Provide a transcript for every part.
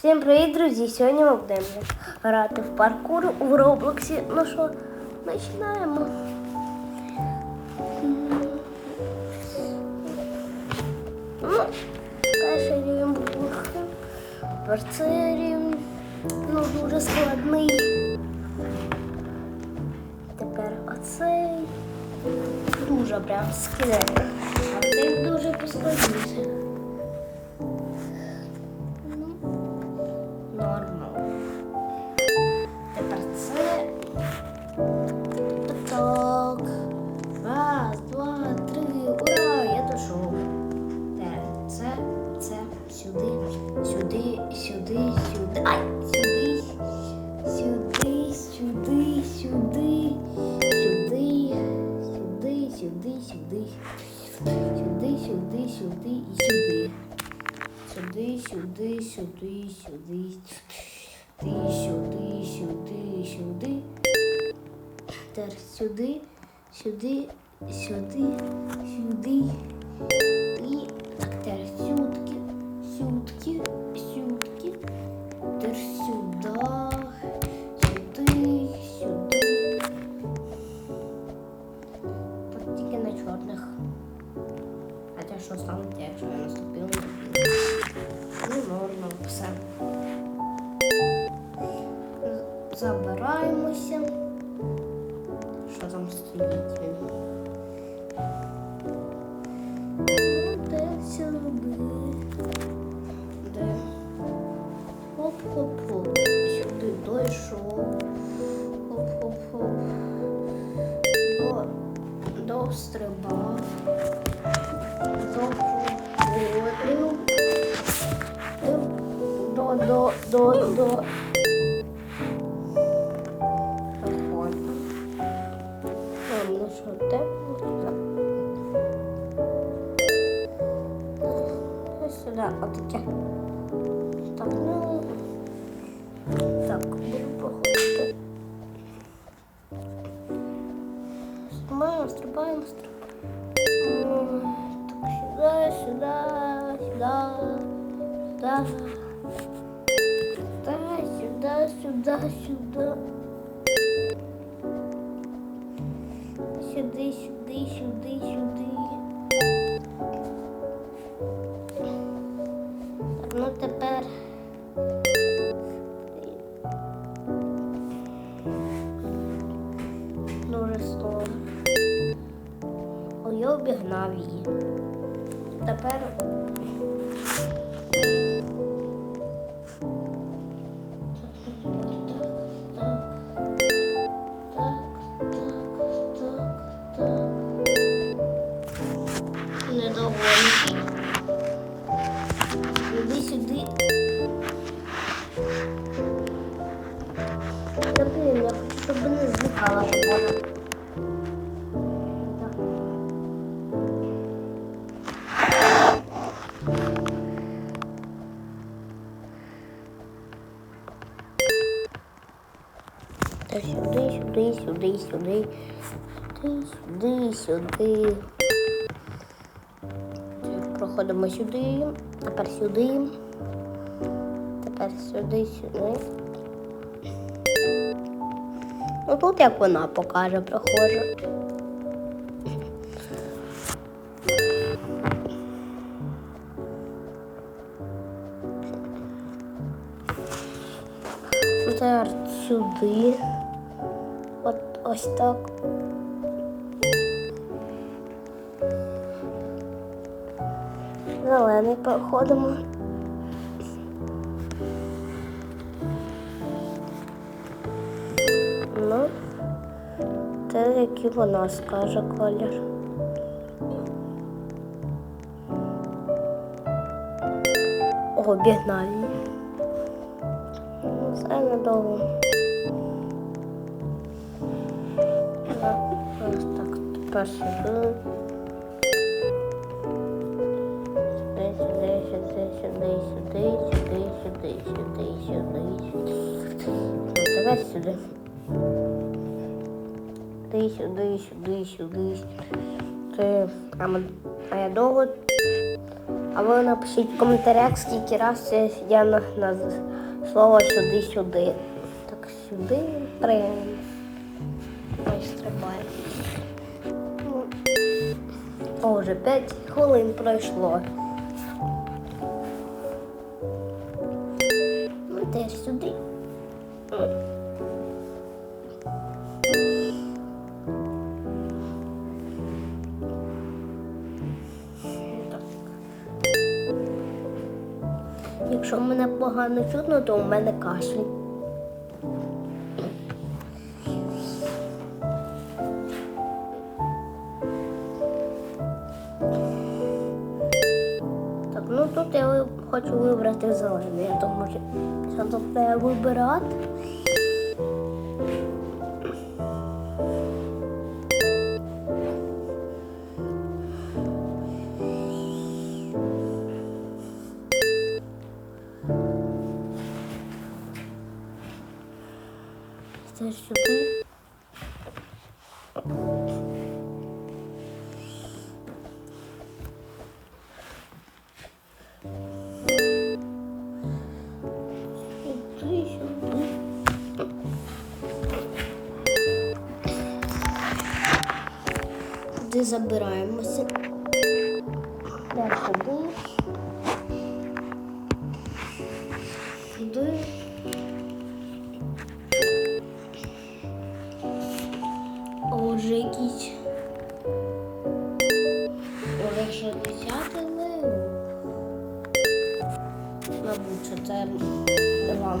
Всім привіт, друзі! Сьогодні ми будемо грати в паркур в Роблоксі. Ну що, починаємо. Ну, перший рівень був. Рівень, ну, дуже складний. Тепер оцей. Дуже прям складний. А цей дуже поскладніше. Сюди, сюди. Ти сюди, сюди, сюди. Тепер сюди, сюди, сюди, сюди. І тепер сюдки, сюдки, сюдки. Тепер сюди, сюди, сюди. Тут тільки на чорних. Хоча що станеться, якщо я наступив на білий? Не можна все. Забираємося. Що там стоїть Де сюди? Де? Хоп-хоп-хоп. Сюди дійшов. Хоп-хоп-хоп. До, дострибав. Заходив. До, до. Ладно, ну що, туди. Ось сюди, отаке. Так, ну. Так, буду проходити. Стрибаємо, стрибаємо, стрибаємо. Так, сюди, сюди, сюди, сюди. Сюди, сюди, сюди. Сюди, сюди, сюди, ну тепер. Хочу, щоб не зникала. Так. Та сюди, сюди, сюди, сюди. Сюди, сюди, сюди. Проходимо сюди, тепер сюди. Сюди, сюди. Ну тут як вона покаже, прохожа. Тепер сюди. От ось так. Зелений проходимо. Який вона скаже колір. О, обігнав її. Ну, Це недовго. Так, ось так, тепер сюди. Сюди, сюди, сюди, сюди, сюди, сюди, сюди, сюди, сюди, сюди. Ну, Тепер сюди. Сюди, сюди, сюди, сюди. Це, а, а я А ви напишіть в коментарях, скільки раз я на, на слово сюди-сюди. Так, сюди прям. Ой, стрибає. Ну, О, вже 5 хвилин пройшло. Ну, теж сюди. Якщо мене погано чутно, то у мене кашель. Так, ну тут я хочу вибрати зелений. Я думаю, що треба вибирати. Це сюди. Забираємося. Так, якісь. Уже 60 левел. Мабуть, що це вам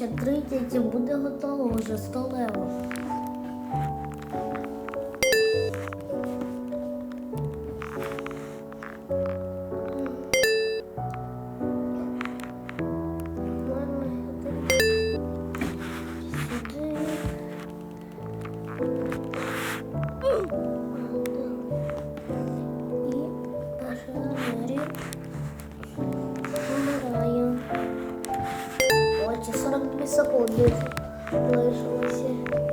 Ще, ще 30 і буде готово вже 100 42 секунди залишилося.